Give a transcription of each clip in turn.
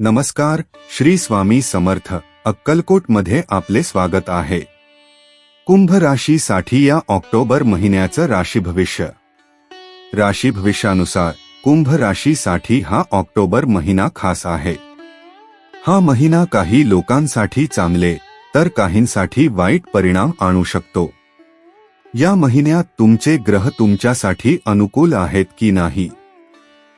नमस्कार श्री स्वामी समर्थ अक्कलकोटमध्ये आपले स्वागत आहे. कुंभ राशीसाठी या ऑक्टोबर महिन्याचं राशी भविष्य. राशी भविष्यानुसार कुंभ राशीसाठी हा ऑक्टोबर महिना खास आहे. हा महिना काही लोकांसाठी चांगले तर काहींसाठी वाईट परिणाम आणू शकतो. या महिन्यात तुमचे ग्रह तुमच्यासाठी अनुकूल आहेत की नाही?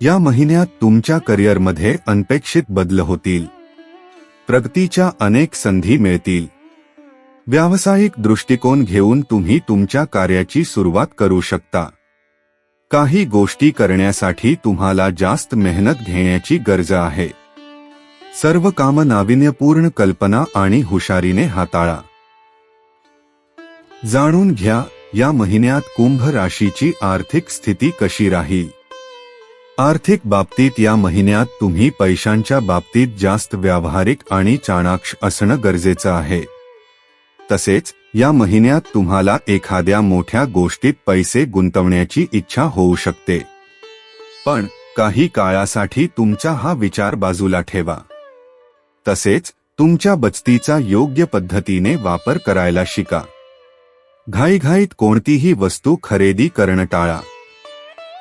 या महिन्यात तुमच्या करिअरमध्ये अनपेक्षित बदल होतील. प्रगतीच्या अनेक संधी मिळतील. व्यावसायिक दृष्टिकोन घेऊन तुम्ही तुमच्या कार्याची सुरुवात करू शकता. काही गोष्टी करण्यासाठी तुम्हाला जास्त मेहनत घेण्याची गरज आहे. सर्व काम नाविन्यपूर्ण कल्पना आणि हुशारीने हाताळा. जाणून घ्या या महिन्यात कुंभ राशीची आर्थिक स्थिती कशी राहील? आर्थिक बाबतीत या महिन्यात तुम्ही पैशांच्या बाबतीत जास्त व्यावहारिक आणि चाणाक्ष असणं गरजेचं आहे. तसेच या महिन्यात तुम्हाला एखाद्या मोठ्या गोष्टीत पैसे गुंतवण्याची इच्छा होऊ शकते. पण काही काळासाठी तुमचा हा विचार बाजूला ठेवा. तसेच तुमच्या बचतीचा योग्य पद्धतीने वापर करायला शिका. घाईघाईत कोणतीही वस्तू खरेदी करणं टाळा.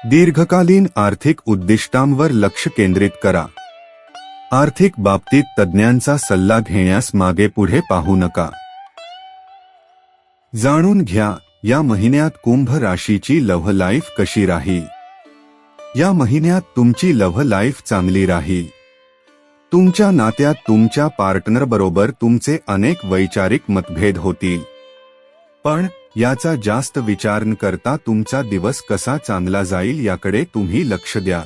दीर्घकालीन आर्थिक उद्दिष्टांवर लक्ष केंद्रित करा. आर्थिक बाबतीत तज्ज्ञांचा सल्ला घेण्यास मागे पुढे पाहू नका. जाणून घ्या या महिन्यात कुंभ राशीची लव्ह लाईफ कशी राहील या महिन्यात तुमची लव्ह लाईफ चांगली राहील तुमच्या नात्यात तुमच्या पार्टनरबरोबर तुमचे अनेक वैचारिक मतभेद होतील. पण याचा जास्त विचार न करता तुमचा दिवस कसा चांगला जाईल याकडे तुम्ही लक्ष द्या.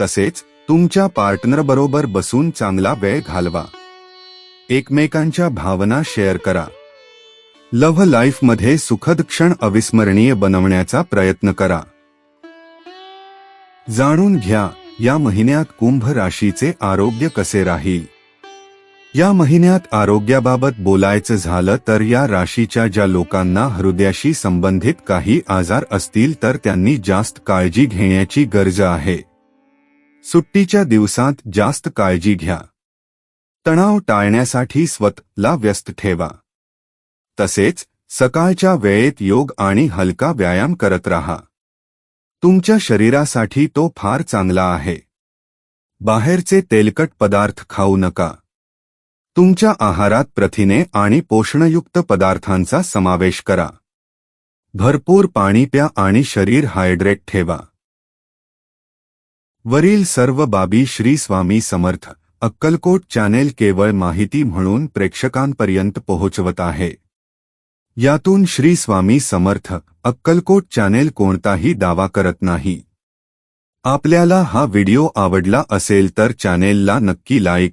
तसेच तुमच्या पार्टनर बरोबर बसून चांगला वेळ घालवा. एकमेकांच्या भावना शेअर करा. लव्ह लाईफमध्ये सुखद क्षण अविस्मरणीय बनवण्याचा प्रयत्न करा. जाणून घ्या या महिन्यात कुंभ राशीचे आरोग्य कसे राहील? या महिन्यात आरोग्याबाबत बोलायचं झालं तर या राशीच्या ज्या लोकांना हृदयाशी संबंधित काही आजार असतील तर त्यांनी जास्त काळजी घेण्याची गरज आहे. सुट्टीच्या दिवसात जास्त काळजी घ्या. तणाव टाळण्यासाठी स्वतःला व्यस्त ठेवा. तसेच सकाळच्या वेळेत योग आणि हलका व्यायाम करत राहा. तुमच्या शरीरासाठी तो फार चांगला आहे. बाहेरचे तेलकट पदार्थ खाऊ नका. तुमच्या आहारात प्रथिने आणि पोषणयुक्त पदार्थांचा समावेश करा. भरपूर पाणी प्या आणि शरीर हायड्रेट ठेवा. वरील सर्व बाबी श्री स्वामी समर्थ अक्कलकोट चॅनेल केवळ माहिती म्हणून प्रेक्षकांपर्यंत पोहोचवत आहे. यातून श्री स्वामी समर्थ अक्कलकोट चॅनेल कोणताही दावा करत नाही. आपल्याला हा व्हिडिओ आवडला असेल तर चॅनेलला नक्की लाईक